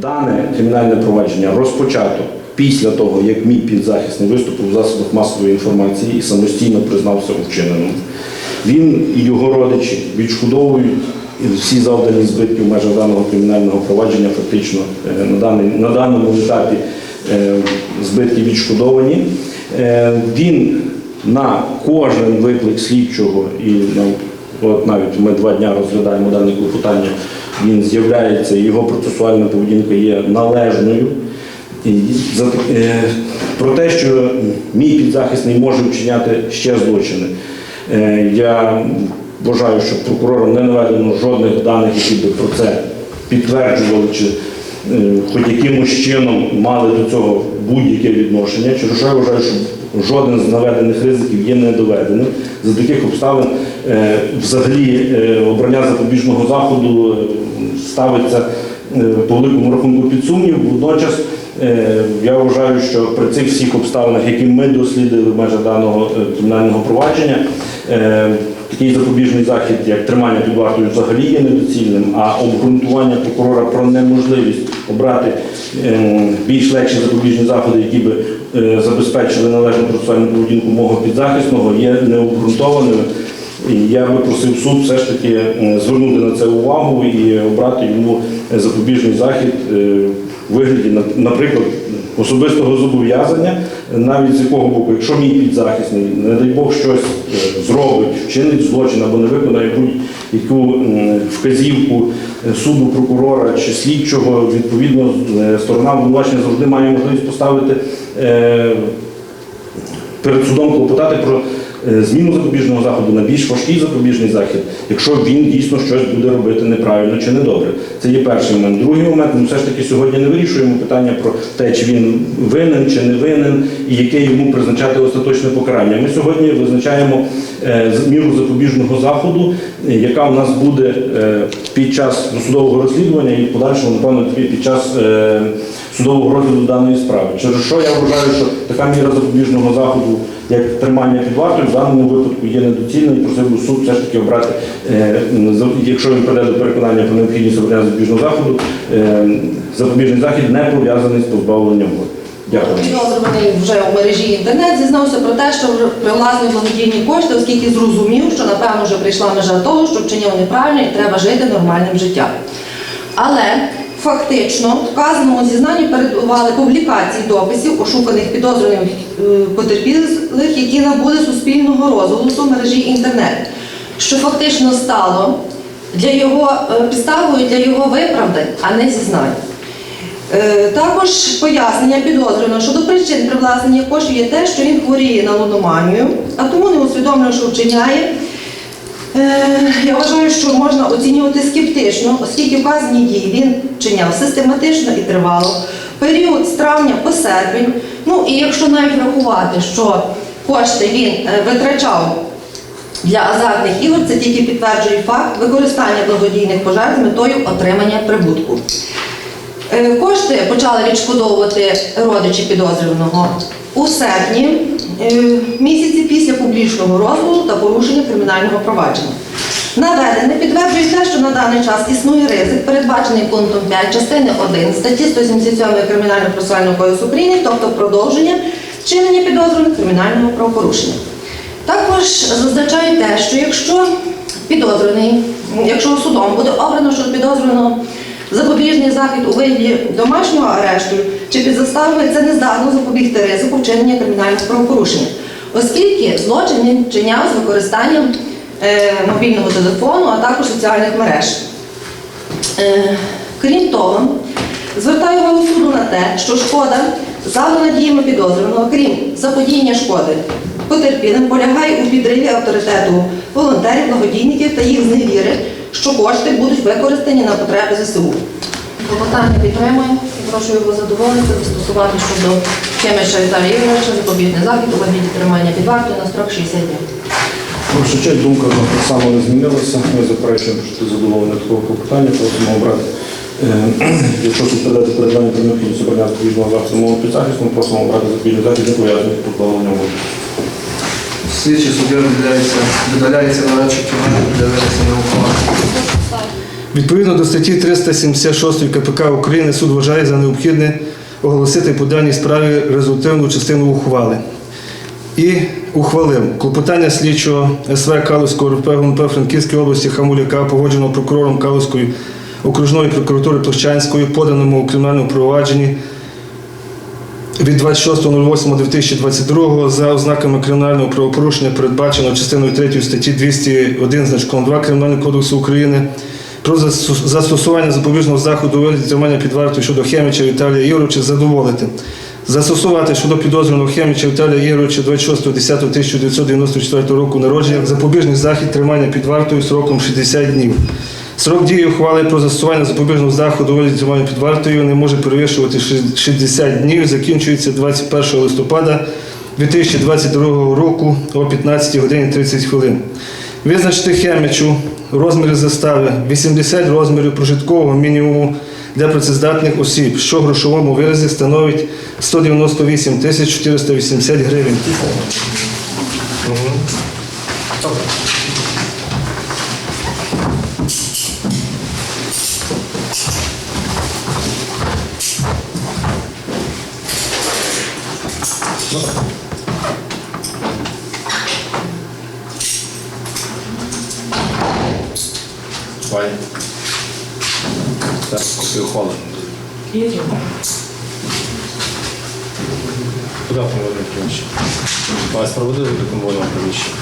Дане кримінальне провадження розпочато після того, як мій підзахисний виступив в засобах масової інформації і самостійно признався у вчиненому. Він і його родичі відшкодовують всі завдані збитки в межах даного кримінального провадження фактично е, на, даний, на даному етапі е, збитки відшкодовані. Е, Він на кожен виклик слідчого і на От навіть ми два дня розглядаємо дане клопотання, він з'являється, його процесуальна поведінка є належною. Е, про те, що мій підзахисний може вчиняти ще злочини. Е, я вважаю, що прокурором не наведено жодних даних, які би про це підтверджували чи е, хоч якимось чином мали до цього будь-яке відношення. Через що я вважаю, що жоден з наведених ризиків є недоведеним. За таких обставин взагалі е, обрання запобіжного заходу е, ставиться е, по великому рахунку під сумнів. Водночас е, я вважаю, що при цих всіх обставинах, які ми дослідили в межах даного е, кримінального провадження, е, такий запобіжний захід, як тримання під вартою, взагалі є недоцільним, а обґрунтування прокурора про неможливість обрати е, більш легші запобіжні заходи, які би е, забезпечили належну процесуальну поведінку мого підзахисного, є необґрунтованими. І я би просив суд все ж таки е, звернути на це увагу і обрати йому запобіжний захід е, у вигляді, на- наприклад, особистого зобов'язання, навіть з якого боку, якщо мій підзахисний, не дай Бог, щось е, зробить, вчинить злочин або не виконає будь-яку вказівку е, суду, прокурора чи слідчого, відповідно, е, сторона обвинувачення завжди має можливість поставити е, перед судом клопотати про е, зміну запобіжного заходу на більш важкий запобіжний захід, якщо він дійсно щось буде робити неправильно чи недобре. Це є перший момент. Другий момент, ми все ж таки сьогодні не вирішуємо питання про те, чи він винен чи не винен, і яке йому призначати остаточне покарання. Ми сьогодні визначаємо е, міру запобіжного заходу, е, яка у нас буде е, під час досудового розслідування і в подальшому, напевно, під час е, судового розгляду даної справи. Через що я вважаю, що така міра запобіжного заходу, як тримання під вартою, в даному випадку є недоцільною і просив би суд все ж таки обрати, е, якщо він прийде до переконання про необхідність обрання запобіжного заходу, е, запобіжний захід не пов'язаний з позбавленням волі. Дякую. Вже у мережі інтернет зізнався про те, що вже привласнив благодійні кошти, оскільки зрозумів, що напевно вже прийшла межа того, що вчинив неправильно і треба жити нормальним життям. Але фактично вказаному зізнанні передували публікації дописів ошуканих підозрюваних е, потерпілих, які набули суспільного розголосу в мережі інтернет, що фактично стало для його е, підставою для його виправдань, а не зізнань. Е, Також пояснення підозрюваного щодо причин привласнення коштів є те, що він хворіє на луноманію, а тому не усвідомлює, що вчиняє. Е, Я вважаю, що можна оцінювати скептично, оскільки вказані дії він вчиняв систематично і тривало. Період з травня по серпень. Ну і якщо навіть врахувати, що кошти він е, витрачав для азартних ігор, це тільки підтверджує факт використання благодійних пожертв з метою отримання прибутку. Е, Кошти почали відшкодовувати родичі підозрюваного у серпні місяці після публічного розголосу та порушення кримінального провадження. Наведене підтверджує те, що на даний час існує ризик, передбачений пунктом 5 частини 1 статті 177 Кримінального процесуального кодексу України, тобто продовження вчинення підозрюваних кримінального правопорушення. Також зазначаю те, що якщо підозрюваний, якщо судом буде обрано щодо підозрюваного запобіжний захід у вигляді домашнього арешту чи під заставою, це не здатно запобігти ризику вчинення кримінального правопорушення, оскільки злочин він вчиняв з використанням е, мобільного телефону, а також соціальних мереж. Е, Крім того, звертаю увагу суду на те, що шкода, завдана діями підозрюваного, крім заподіяння шкоди, потерпілим полягає у підриві авторитету волонтерів, благодійників та їх зневіри, що кошти будуть використані на потреби ЗСУ. Клопотання підтримуємо і прошу його задоволити, застосувати щодо Кемеша Віталія Ігоровича запобіжний захід у вигляді тримання під вартою на строк 60 днів. Прошу честь, думка так само не змінилася. Ми заперечуємо, що ти задоволений такого клопотання, просимо обрати. е, Якщо тут передати передання про необхідність обрання запобіжного заходу мову підзахисту, ми просимо обрати запобіжний захід, не пов'язаний з позбавленням волі. Слідчий суддя видаляється, видаляється на радчик кімнаті для винесення ухвали. Відповідно до статті 376 КПК України суд вважає за необхідне оголосити по даній справі результативну частину ухвали. І ухвалив клопотання слідчого СВ Калузького РП ГУНП Франківської області Хамуляка, погодженого прокурором Калузької окружної прокуратури Площанської, поданому у кримінальному провадженні від 26.08.2022 за ознаками кримінального правопорушення, передбаченого частиною 3 статті 201 значком 2 Кримінального кодексу України про застосування запобіжного заходу вигляді тримання під вартою щодо Хеміча Віталія Ігоровича задоволити. Застосувати щодо підозрюваного Хеміча Віталія Ігоровича 26.10.1994 року народження запобіжний захід тримання під вартою сроком 60 днів. Срок дії ухвали про застосування запобіжного заходу вигляді тримання під вартою не може перевищувати 60 днів, закінчується 21 листопада 2022 року о 15 годині 30 хвилин. Визначити Хемічу розміри застави 80 розмірів прожиткового мінімуму для працездатних осіб, що в грошовому виразі становить 198 тисяч 480 гривень. Ваня. Копію ухвали. Куди в конвольне приміщення? Вас проводили до конвольного приміщення?